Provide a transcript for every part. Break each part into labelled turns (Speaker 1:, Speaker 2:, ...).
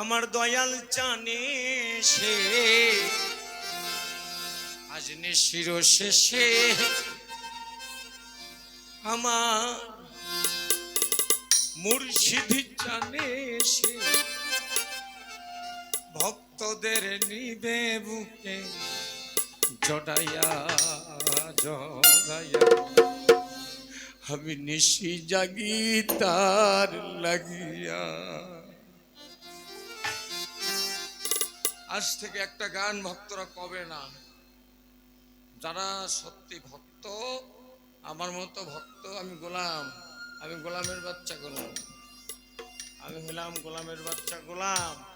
Speaker 1: আমার দয়াল চানে সে। আজ নিশির শেষে আমার মুর্শিদ জানে সে। ভক্তদের নিবে বুকে। জড়াইয়া জড়াইয়া। আমি নিশি জাগি তার লাগিয়া। আজ থেকে একটা গান ভক্তরা কবে না। যারা সত্যি ভক্ত, আমার মতো ভক্ত, আমি গোলাম। আমি গোলামের বাচ্চা গোলাম। আমি হলাম গোলামের বাচ্চা গোলাম।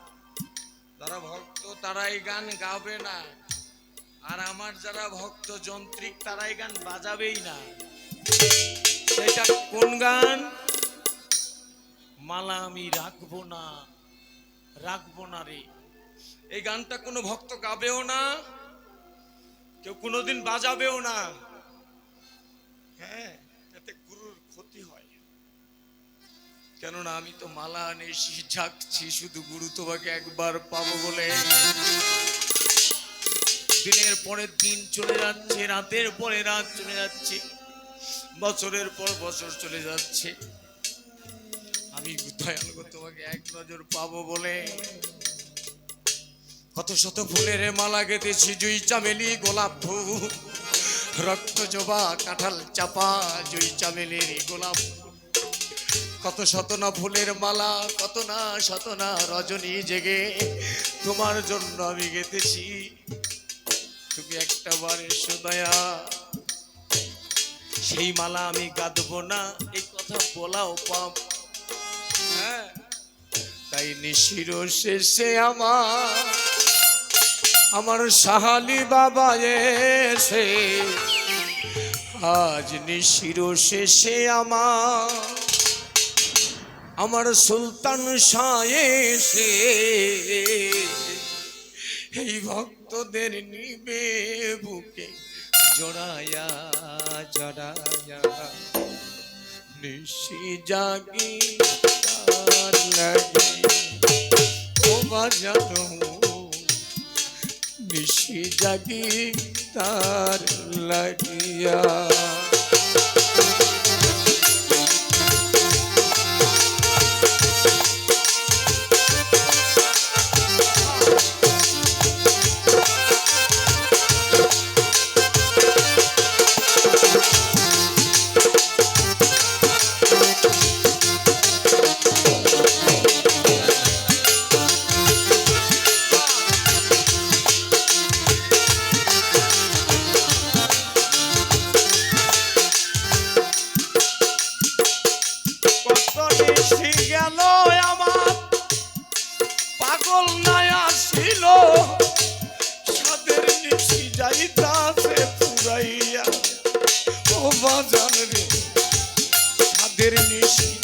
Speaker 1: যারা ভক্ত তারা এই গান গাবে না। আর আমার যারা ভক্ত, যন্ত্রিক তারা এই গান বাজাবেই না। সেটা কোন গান? মালা আমি রাখব না রাখব না রে। এই গানটা কোনো ভক্ত গাবেও না, কেউ কোনোদিন বাজাবেও না। হ্যাঁ এতে গুরুর ক্ষতি হয় কেননা আমি তো মালা নেছি ঝাকছি, শুধু গুরু তোমাকে একবার পাবো বলে দিনের পরের দিন চলে যাচ্ছে, রাতের পরে রাত চলে যাচ্ছে, বছরের পর বছর চলে যাচ্ছে আমি দয়াল তোমাকে এক নজর পাবো বলে কত শত ফুলের মালা গেঁথেছি, জুই চামেলি, গোলাপ ফুল, রক্ত জবা, কাঁঠাল চাপা, জুই চামেলির গোলাপ ফুল। কত শত না ফুলের মালা, কত না শত না রজনী জেগে। তোমার জন্য আমি গেঁথেছি। তুমি একটা বার এসো দয়া সেই মালা আমি গাঁদবো না, এই কথা বলাও পাপ। হ্যাঁ তাই নিশির শেষে আমার আমার সাহালি বাবা এসে, আজ নিশির শেষে আমার। আমার সুলতান সায়েসে এই ভক্তদের নিবে বুকে জড়ায়া জড়ায়া। নিশি জাগি তার লাগে, ও বাজানো নিশি জাগি তার লাগিয়া। সাদের নিশি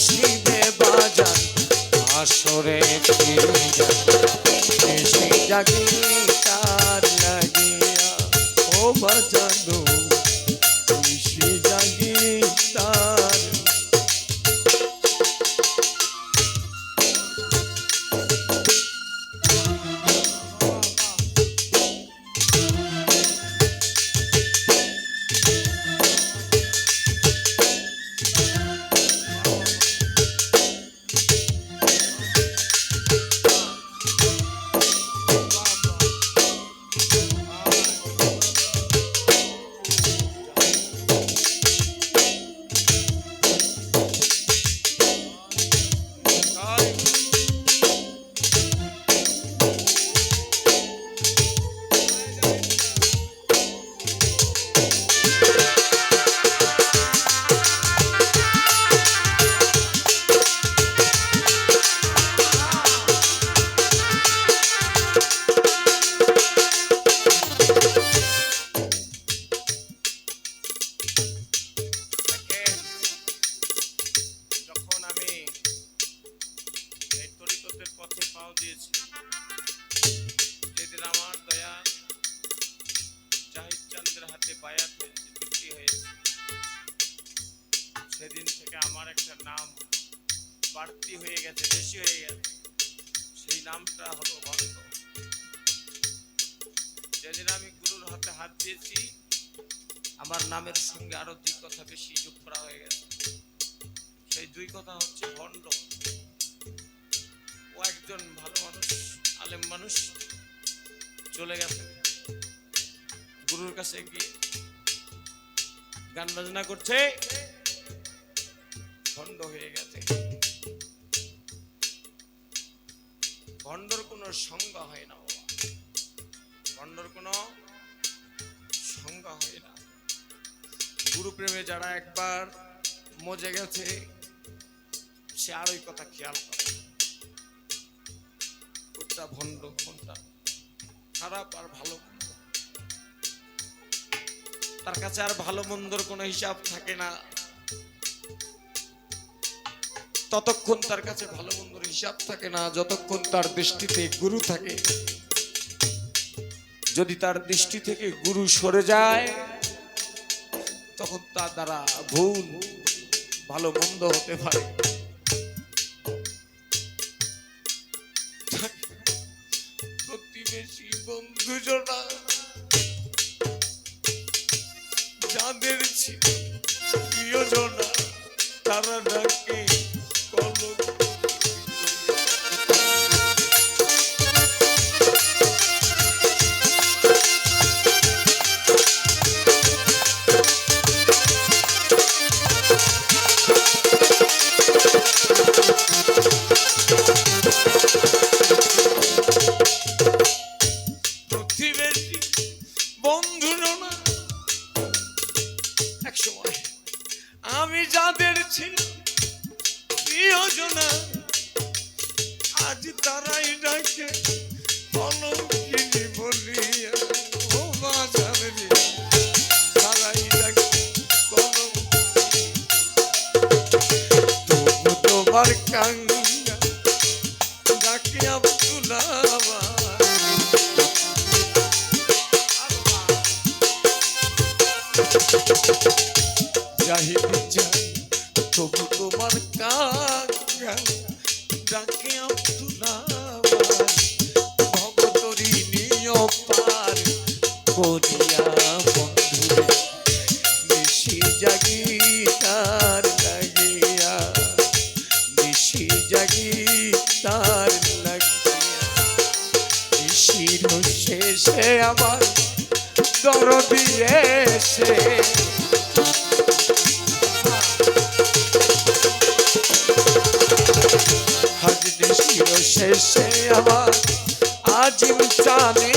Speaker 1: আসিবে বাজার আসরে ফিরে তারাও দিয়েছি। যেদিন আমার দয়া জাহিদচন্দ্রের হাতে বায়াত হয়েছে বিক্রি হয়েছে। সেদিন থেকে আমার একটা নাম বাড়তি হয়ে গেছে, বেশি হয়ে গেছে। সেই নামটা হলো বন্ধ। যেদিন আমি গুরুর হাতে হাত দিয়েছি, আমার নামের সঙ্গে আরও দুই কথা বেশি যোগ করা হয়ে গেছে। সেই দুই কথা হচ্ছে ভণ্ড ও একজন ভালো মানুষ, আলেম মানুষ চলে গেছে। গুরুর কাছে গিয়ে গান বাজনা করছে। ভণ্ড হয়ে গেছে। ভণ্ডর কোনো সংজ্ঞা হয় না বাবা। ভণ্ডর কোনো সংজ্ঞা হয় না। গুরু প্রেমে যারা একবার মজে গেছে, সে আর ওই কথা খেয়াল করে। কোনটা ভণ্ড কোনটা খারাপ আর ভালো তার কাছে আর ভালো মন্দর কোনো হিসাব থাকে না। ততক্ষণ তার কাছে ভালো মন্দর হিসাব থাকে না, যতক্ষণ তার দৃষ্টিতে গুরু থাকে। যদি তার দৃষ্টি থেকে গুরু সরে যায়, তখন তার দ্বারা ভুল, ভালো মন্দ হতে পারে। যাদের ছিল প্রিয়জনা তারা তোমার কাঙ্গা, ডাকে আব্দুল্লাহ। জাহিদি যাই তবু তোমার কাঙ্গা, ডাকে আব্দুল্লাহ। ভগতরি নিয়ম পার করিয়া দরদি দিয়েছে। শেষে আমার আজিম চানে